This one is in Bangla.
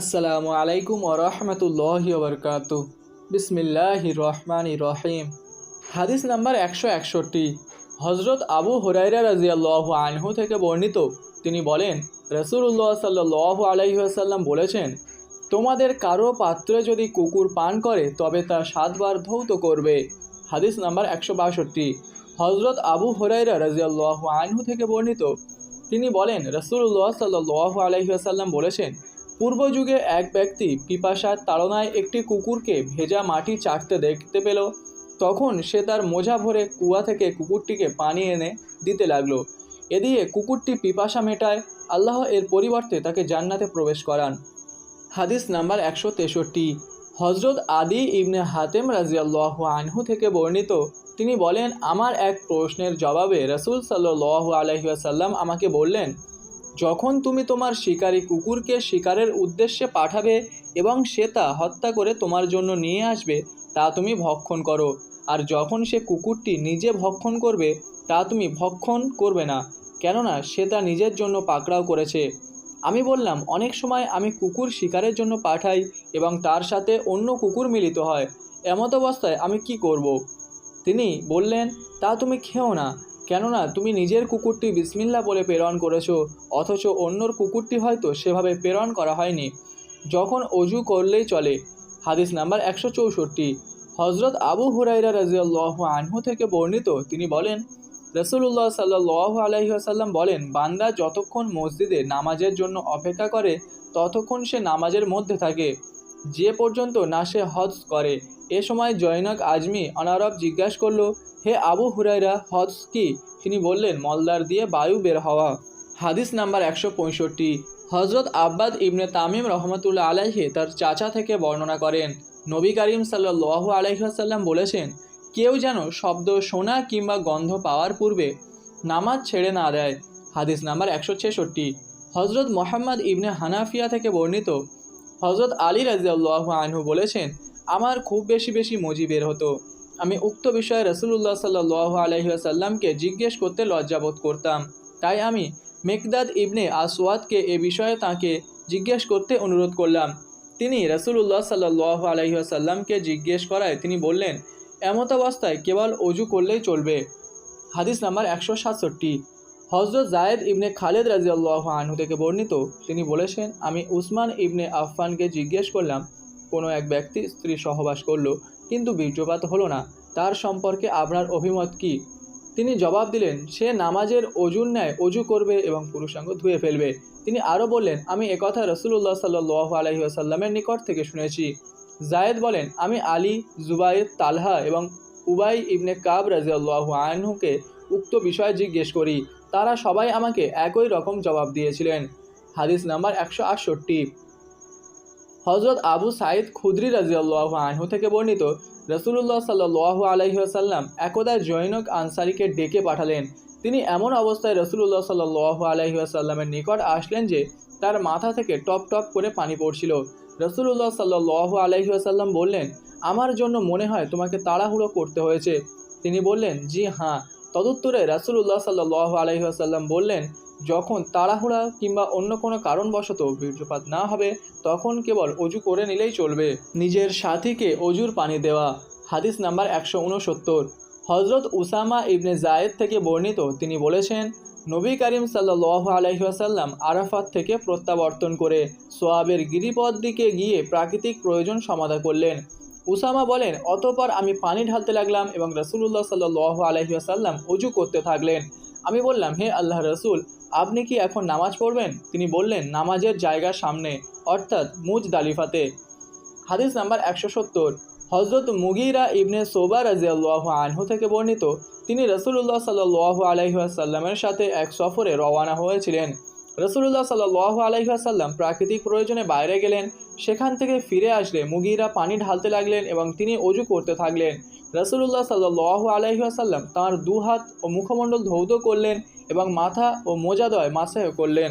আসসালামু আলাইকুম ওরহমতুল্লাহি ওবরকাত বিসমিল্লাহ রহমান রহিম। হাদিস নাম্বার একশো একষট্টি। হজরত আবু হুরাইরা রাজিয়াল্লাহ আনহু থেকে বর্ণিত, তিনি বলেন রসুল্লাহ সাল্লাহ আলাইসাল্লাম বলেছেন, তোমাদের কারও পাত্রে যদি কুকুর পান করে, তবে তা সাতবার ধৌত করবে। হাদিস নাম্বার একশো বাষট্টি। হজরত আবু হুরাইরা রাজিয়াল্লাহ আনহু থেকে বর্ণিত, তিনি বলেন রসুল্লাহ সাল্লাহ আলাইসাল্লাম বলেছেন পূর্বযুগে এক ব্যক্তি পিপাসার তাড়নায় একটি কুকুরকে ভেজা মাটি চাটতে দেখতে পেল। তখন সে তার মোজা ভরে কুয়া থেকে কুকুরটিকে পানি এনে দিতে লাগল। এদিকে কুকুরটি পিপাসা মেটায়, আল্লাহ এর পরিবর্তে তাকে জান্নাতে প্রবেশ করান। হাদিস নাম্বার একশো তেষট্টি। হজরত আদি ইবনে হাতেম রাজিয়াল্লাহ আনহু থেকে বর্ণিত, তিনি বলেন, আমার এক প্রশ্নের জবাবে রসুল সাল্লাহ আলহিহাসাল্লাম আমাকে বললেন যখন তুমি তোমার শিকারী কুকুরকে শিকারের উদ্দেশ্যে পাঠাবে এবং সে তা হত্যা করে তোমার জন্য নিয়ে আসবে, তা তুমি ভক্ষণ করো। আর যখন সে কুকুরটি নিজে ভক্ষণ করবে, তা তুমি ভক্ষণ করবে না, কেননা সে তা নিজের জন্য পাকড়াও করেছে। আমি বললাম, অনেক সময় আমি কুকুর শিকারের জন্য পাঠাই এবং তার সাথে অন্য কুকুর মিলিত হয়। এমত অবস্থায় আমি কি করব। তিনি বললেন, তা তুমি খেও না। কেননা তুমি নিজের কুকুরটি বিসমিল্লা বলে প্রেরণ করেছ, অথচ অন্যর কুকুরটি হয়তো সেভাবে প্রেরণ করা হয়নি। যখন অজু করলেই চলে। হাদিস নাম্বার একশো চৌষট্টি। হজরত আবু হুরাইরা রাজিয়াল্লাহ আনহু থেকে বর্ণিত, তিনি বলেন রসুল্লাহ সাল্লাহ আলহিহাসাল্লাম বলেন, বান্দা যতক্ষণ মসজিদে নামাজের জন্য অপেক্ষা করে, ততক্ষণ সে নামাজের মধ্যে থাকে। যে পর্যন্ত না সে হজ করে। এ সময় জয়নক আজমি অনারব জিজ্ঞাসা করল, হে আবু হুরাইরা হজ কি? তিনি বললেন মলদার দিয়ে বায়ু বের হওয়া। হাদিস নাম্বার একশো পঁয়ষট্টি। হজরত আব্বাদ ইবনে তামিম রহমতুল্লাহ আলাইহে তার চাচা থেকে বর্ণনা করেন। নবী করিম সাল্লাহ আলাইসাল্লাম বলেছেন, কেউ যেন শব্দ শোনা কিংবা গন্ধ পাওয়ার পূর্বে নামাজ ছেড়ে না দেয়। হাদিস নাম্বার একশো ছেষট্টি। হজরত মোহাম্মদ ইবনে হানাফিয়া থেকে বর্ণিত হজরত আলী রাজিয়াল্লাহ আনহু বলেছেন, আমার খুব বেশি বেশি মজি বের হতো। আমি উক্ত বিষয়ে রসুল্লাহ সাল্লাহ আলহিহাসাল্লামকে জিজ্ঞেস করতে লজ্জাবোধ করতাম। তাই আমি মেকদাদ ইবনে আসওয়াদকে এ বিষয়ে তাকে জিজ্ঞেস করতে অনুরোধ করলাম। তিনি রসুল্লাহ সাল্লাহ আলহিহাসাল্লামকে জিজ্ঞেস করায় তিনি বললেন, এমত অবস্থায় কেবল অজু করলেই চলবে। হাদিস নাম্বার একশো সাতষট্টি। হজরত জায়েদ ইবনে খালেদ রাজিয়াল্লাহ আনহু থেকে বর্ণিত, তিনি বলেছেন, আমি উসমান ইবনে আফফানকে জিজ্ঞেস করলাম, কোনো এক ব্যক্তি স্ত্রী সহবাস করল, কিন্তু বীর্যপাত হলো না, তার সম্পর্কে আপনার অভিমত কি? তিনি জবাব দিলেন, সে নামাজের অজুর ন্যায় অজু করবে এবং পুরুষাঙ্গ ধুয়ে ফেলবে। তিনি আরও বললেন, আমি একথা রসুল্লাহ সাল্লাহ আলহিহাসাল্লামের নিকট থেকে শুনেছি। জায়েদ বলেন, আমি আলী জুবাইদ তালহা এবং উবাই ইবনে কাব রাজিয়াল্লাহ আনহুকে উক্ত বিষয়ে জিজ্ঞেস করি। তারা সবাই আমাকে একই রকম জবাব দিয়েছিলেন। হাদিস নাম্বার একশো আটষট্টি। হজরত আবু সাইদ খুদ্রি রাজিয়াল্লাহ আনহু থেকে বর্ণিত রসুল্লাহ সাল্লাহ আলহিহাসাল্লাম একদা জৈনক আনসারিকে ডেকে পাঠালেন। তিনি এমন অবস্থায় রসুল্লাহ সাল্লাহ আলহিহাসাল্লামের নিকট আসলেন যে, তার মাথা থেকে টপ টপ করে পানি পড়ছিল। রসুল্লাহ সাল্লাহ আলহিহাসাল্লাম বললেন, আমার জন্য মনে হয় তোমাকে তাড়াহুড়ো করতে হয়েছে। তিনি বললেন, জি হ্যাঁ। তদুত্তরে রাসুল্লাহ সাল্লাহ আলহিহাসাল্লাম বললেন, যখন তাড়াহুড়া কিংবা অন্য কোনো কারণবশত বীর্যপাত না হবে, তখন কেবল অজু করে নিলেই চলবে। নিজের সাথীকে অজুর পানি দেওয়া। হাদিস নাম্বার একশো উনসত্তর হজরত উসামা ইবনে জায়েদ থেকে বর্ণিত, তিনি বলেছেন, নবী করিম সাল্লাহ আলহিহাসাল্লাম আরাফাত থেকে প্রত্যাবর্তন করে সোয়াবের গিরিপথ দিকে গিয়ে প্রাকৃতিক প্রয়োজন সমাধা করলেন। উসামা বলেন, অতপর আমি পানি ঢালতে লাগলাম এবং রসুল্লাহ সাল্লাহ আলহিহাসাল্লাম অজু করতে থাকলেন। আমি বললাম, হে আল্লাহ রসুল, আপনি কি এখন নামাজ পড়বেন? তিনি বললেন, নামাজের জায়গার সামনে, অর্থাৎ মুজ দালিফাতে হাদিস নাম্বার একশো সত্তর। হজরত মুগিরা ইবনে সোবা রাজিয়াল্লাহ আনহু থেকে বর্ণিত, তিনি রসুল্লাহ সাল্লাহ আলহিহাসাল্লামের সাথে এক সফরে রওয়ানা হয়েছিলেন। রসুল্লাহ সাল্লাহ আলহিহাসাল্লাম প্রাকৃতিক প্রয়োজনে বাইরে গেলেন, সেখান থেকে ফিরে আসলে মুগিরা পানি ঢালতে লাগলেন এবং তিনি অজু করতে থাকলেন। রসুল্লাহ সাল্লাহ আলহিহাসাল্লাম তাঁর দু হাত ও মুখমণ্ডল ধৌত করলেন এবং মাথা ও মোজাদয় মাসাহ করলেন।